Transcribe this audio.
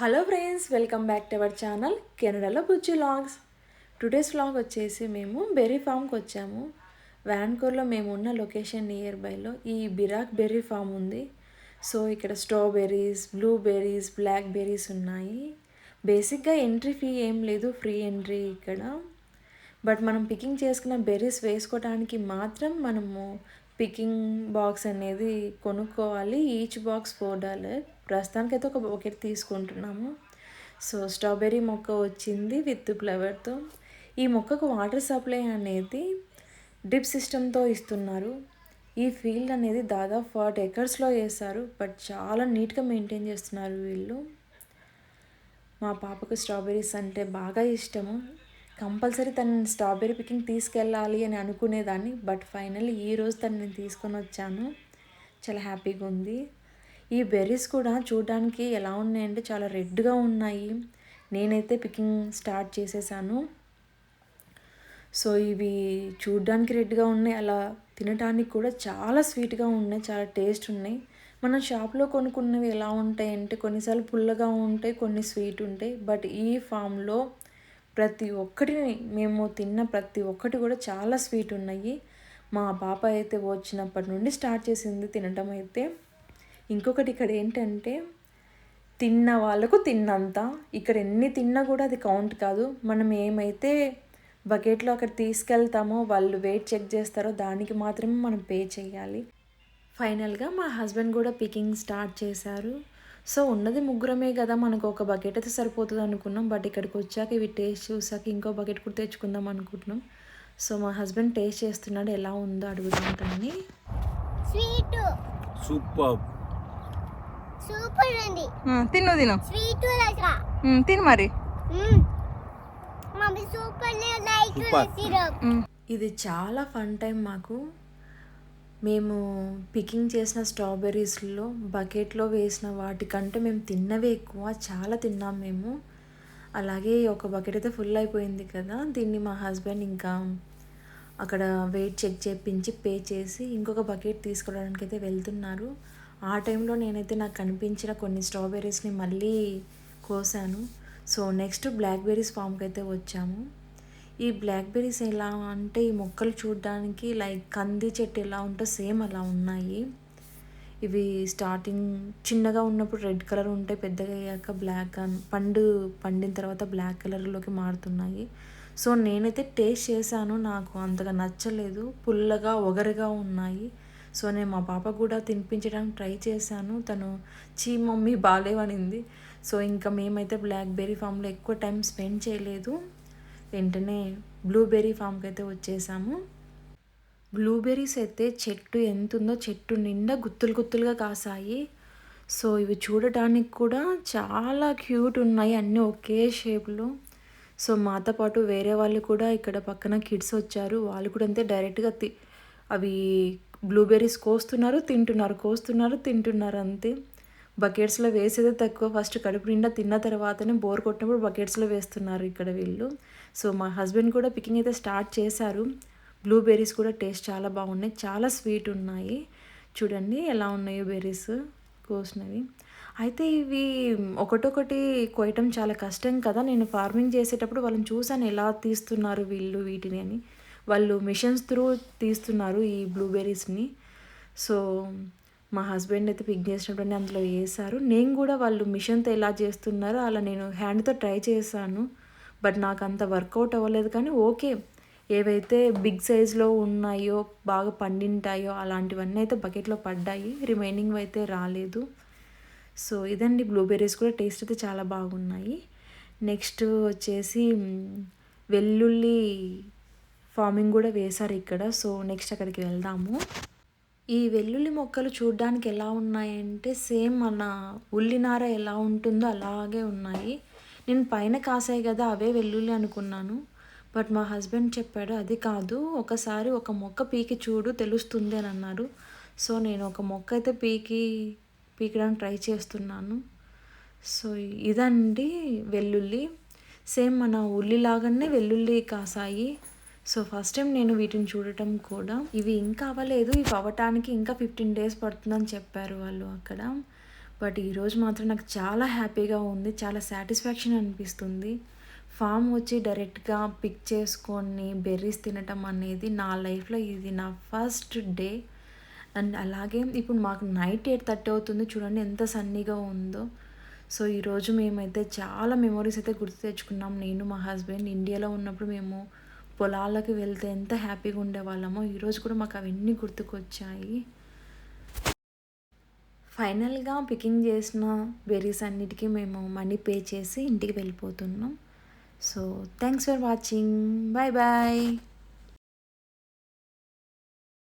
Hello friends welcome back to our channel కెనడాలో Bujji logs today's log వచ్చేసి మేము berry ఫామ్కి వచ్చాము. వ్యాన్కోర్లో మేము ఉన్న లొకేషన్ నియర్ బైలో ఈ బిరాక్ బెర్రీ ఫామ్ ఉంది. సో ఇక్కడ స్ట్రాబెర్రీస్ బ్లూబెర్రీస్ బ్లాక్ బెర్రీస్ ఉన్నాయి బేసిక్గా ఎంట్రీ ఫీ ఏం లేదు ఫ్రీ ఎంట్రీ ఇక్కడ. బట్ మనం పికింగ్ చేసుకున్న బెర్రీస్ వేసుకోవడానికి మాత్రం మనము పికింగ్ బాక్స్ అనేది కొనుక్కోవాలి. Each box four dollar. ప్రస్తుతానికైతే ఒక బకెట్ తీసుకుంటున్నాము. సో స్ట్రాబెర్రీ మొక్క వచ్చింది విత్ ఫ్లవర్తో. ఈ మొక్కకు వాటర్ సప్లై అనేది డ్రిప్ సిస్టంతో ఇస్తున్నారు. ఈ ఫీల్డ్ అనేది దాదాపు ఫార్టీ ఎకర్స్లో వేస్తారు బట్ చాలా నీట్గా మెయింటైన్ చేస్తున్నారు వీళ్ళు. మా పాపకు స్ట్రాబెర్రీస్ అంటే బాగా ఇష్టము. కంపల్సరీ తను స్ట్రాబెర్రీ పికింగ్ తీసుకెళ్ళాలి అని అనుకునేదాన్ని బట్ ఫైనల్లీ ఈరోజు తను నేను తీసుకొని వచ్చాను. చాలా హ్యాపీగా ఉంది. ఈ బెర్రీస్ కూడా చూడడానికి ఎలా ఉన్నాయంటే చాలా రెడ్గా ఉన్నాయి. నేనైతే పికింగ్ స్టార్ట్ చేసేసాను. సో ఇవి చూడ్డానికి రెడ్గా ఉన్నాయి అలా తినడానికి కూడా చాలా స్వీట్గా ఉన్నాయి చాలా టేస్ట్ ఉన్నాయి. మనం షాప్లో కొనుక్కున్నవి ఎలా ఉంటాయంటే కొన్నిసార్లు పుల్లగా ఉంటాయి కొన్ని స్వీట్ ఉంటాయి బట్ ఈ ఫామ్లో ప్రతి ఒక్కటి మేము తిన్న ప్రతి ఒక్కటి కూడా చాలా స్వీట్ ఉన్నాయి. మా పాప అయితే వచ్చినప్పటి నుండి స్టార్ట్ చేసింది తినటం అయితే. ఇంకొకటి ఇక్కడ ఏంటంటే తిన్న వాళ్ళకు తిన్నంత. ఇక్కడ ఎన్ని తిన్నా కూడా అది కౌంట్ కాదు. మనం ఏమైతే బకెట్లో అక్కడ తీసుకెళ్తామో వాళ్ళు వెయిట్ చెక్ చేస్తారో దానికి మాత్రమే మనం పే చేయాలి. ఫైనల్గా మా హస్బెండ్ కూడా పికింగ్ స్టార్ట్ చేశారు. సో ఉన్నది ముగ్గురమే కదా మనకు ఒక బకెట్ అయితే సరిపోతుంది అనుకున్నాం. బట్ ఇక్కడికి వచ్చాక ఇవి టేస్ట్ చూసాక ఇంకో బకెట్ కూడా తెచ్చుకుందాం అనుకుంటున్నాం. సో మా హస్బెండ్ టేస్ట్ చేస్తున్నాడు. ఎలా ఉందో అడుగుదాం తనని. స్వీట్ సూపర్ సూపర్ ఉంది. తిను తిను. స్వీట్ లైక్ తిను మరి. Mummy super like Super. Syrup ఇది చాలా ఫన్ టైం మాకు. మేము పికింగ్ చేసిన స్ట్రాబెర్రీస్లో బకెట్లో వేసిన వాటికంటే మేము తిన్నవే ఎక్కువ చాలా తిన్నాం మేము. అలాగే ఒక బకెట్ అయితే ఫుల్ అయిపోయింది కదా దీన్ని మా హస్బెండ్ ఇంకా అక్కడ వెయిట్ చెక్ చేపించి పే చేసి ఇంకొక బకెట్ తీసుకోవడానికి అయితే వెళ్తున్నారు. ఆ టైంలో నేనైతే నాకు కనిపించిన కొన్ని స్ట్రాబెర్రీస్ని మళ్ళీ కోసాను. సో నెక్స్ట్ బ్లాక్బెర్రీస్ ఫామ్కి అయితే వచ్చాము. ఈ బ్లాక్బెర్రీస్ ఎలా అంటే ఈ మొక్కలు చూడడానికి లైక్ కంది చెట్టు ఎలా ఉంటో సేమ్ అలా ఉన్నాయి. ఇవి స్టార్టింగ్ చిన్నగా ఉన్నప్పుడు రెడ్ కలర్ ఉంటాయి పెద్దగా అయ్యాక బ్లాక్ పండు పండిన తర్వాత బ్లాక్ కలర్లోకి మారుతున్నాయి. సో నేనైతే టేస్ట్ చేశాను నాకు అంతగా నచ్చలేదు. పుల్లగా ఒగరుగా ఉన్నాయి. సో నేను మా పాప కూడా తినిపించడానికి ట్రై చేశాను. తను చీ మమ్మీ బాగాలేవనింది సో ఇంకా మేమైతే బ్లాక్బెర్రీ ఫామ్లో ఎక్కువ టైం స్పెండ్ చేయలేదు. వెంటనే బ్లూబెర్రీ ఫామ్కి అయితే వచ్చేసాము. బ్లూబెర్రీస్ అయితే చెట్టు ఎంత ఉందో చెట్టు నిండా గుత్తులు గుత్తులుగా కాసాయి. సో ఇవి చూడటానికి కూడా చాలా క్యూట్ ఉన్నాయి అన్నీ ఒకే షేప్లో. సో మాతో పాటు వేరే వాళ్ళు కూడా ఇక్కడ పక్కన కిడ్స్ వచ్చారు. వాళ్ళు కూడా అంతే డైరెక్ట్గా తి అవి బ్లూబెర్రీస్ కోస్తున్నారు తింటున్నారు కోస్తున్నారు తింటున్నారు అంతే. బకెట్స్లో వేసేదే తక్కువ. ఫస్ట్ కడుపు నిండా తిన్న తర్వాతనే బోర్ కొట్టినప్పుడు బకెట్స్లో వేస్తున్నారు ఇక్కడ వీళ్ళు. సో మా హస్బెండ్ కూడా పికింగ్ అయితే స్టార్ట్ చేశారు. బ్లూబెర్రీస్ కూడా టేస్ట్ చాలా బాగున్నాయి. చాలా స్వీట్ ఉన్నాయి. చూడండి ఎలా ఉన్నాయో బెర్రీస్ కోసినవి. అయితే ఇవి ఒకటొకటి కోయటం చాలా కష్టం కదా. నేను ఫార్మింగ్ చేసేటప్పుడు వాళ్ళని చూసాను ఎలా తీస్తున్నారు వీళ్ళు వీటిని అని. వాళ్ళు మిషన్స్ త్రూ తీస్తున్నారు ఈ బ్లూబెర్రీస్ని. సో మా హస్బెండ్ అయితే పిక్ చేసినప్పుడు అందులో వేసారు నేను కూడా వాళ్ళు మిషన్తో ఎలా చేస్తున్నారో అలా నేను హ్యాండ్తో ట్రై చేశాను. బట్ నాకు అంత వర్కౌట్ అవ్వలేదు కానీ ఓకే. ఏవైతే బిగ్ సైజ్లో ఉన్నాయో బాగా పండింటాయో అలాంటివన్నీ అయితే బకెట్లో పడ్డాయి. రిమైనింగ్ అయితే రాలేదు. సో ఇదండి. బ్లూబెర్రీస్ కూడా టేస్ట్ అయితే చాలా బాగున్నాయి. నెక్స్ట్ వచ్చేసి వెల్లుల్లి ఫార్మింగ్ కూడా వేశారు ఇక్కడ. సో నెక్స్ట్ అక్కడికి వెళ్దాము. ఈ వెల్లుల్లి మొక్కలు చూడడానికి ఎలా ఉన్నాయంటే సేమ్ మన ఉల్లినార ఎలా ఉంటుందో అలాగే ఉన్నాయి. నేను పైన కాసాయి కదా అవే వెల్లుల్లి అనుకున్నాను. బట్ మా హస్బెండ్ చెప్పాడు అది కాదు ఒకసారి ఒక మొక్క పీకి చూడు తెలుస్తుంది అని అన్నారు. సో నేను ఒక మొక్క అయితే పీకి పీకడానికి ట్రై చేస్తున్నాను. సో ఇదండి వెల్లుల్లి. సేమ్ మన ఉల్లి లాగానే వెల్లుల్లి కాసాయి. సో ఫస్ట్ టైం నేను వీటిని చూడటం కూడా. ఇవి ఇంకా అవ్వలేదు. ఇవి అవ్వటానికి ఇంకా ఫిఫ్టీన్ డేస్ పడుతుందని చెప్పారు వాళ్ళు అక్కడ. బట్ ఈరోజు మాత్రం నాకు చాలా హ్యాపీగా ఉంది. చాలా సాటిస్ఫాక్షన్ అనిపిస్తుంది. ఫామ్ వచ్చి డైరెక్ట్గా పిక్ చేసుకొని బెర్రీస్ తినటం అనేది నా లైఫ్లో ఇది నా ఫస్ట్ డే అండ్ అలాగే ఇప్పుడు మాకు నైట్ ఎయిట్ థర్టీ అవుతుంది. చూడండి ఎంత సన్నీగా ఉందో. సో ఈరోజు మేమైతే చాలా మెమొరీస్ అయితే గుర్తు తెచ్చుకున్నాం. నేను మా హస్బెండ్ ఇండియాలో ఉన్నప్పుడు మేము పొలాలకు వెళ్తే ఎంత హ్యాపీగా ఉండేవాళ్ళమో ఈరోజు కూడా మాకు అవన్నీ గుర్తుకొచ్చాయి. ఫైనల్గా పికింగ్ చేసిన బెర్రీస్ అన్నిటికీ మేము మనీ పే చేసి ఇంటికి వెళ్ళిపోతున్నాం. So thanks for watching bye bye